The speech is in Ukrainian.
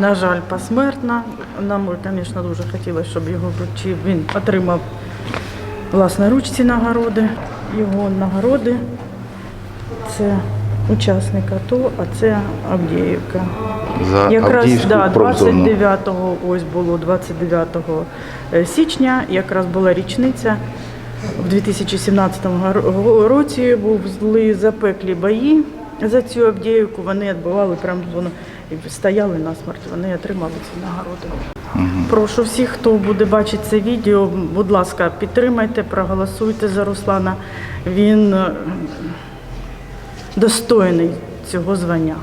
На жаль, посмертно. Нам, звісно, дуже хотілося, щоб його вручив. Він отримав власноручці нагороди. Його нагороди це учасник АТО, а це Авдіївка. За Якраз да, 29-го, ось було 29 січня, якраз була річниця. В 2017 гар- році були запеклі бої за цю Авдіївку. Вони відбували прямо зону і стояли насмерть. Вони отримали цю нагороду. Прошу всіх, хто буде бачити це відео, будь ласка, підтримайте, проголосуйте за Руслана. Він е, достойний цього звання.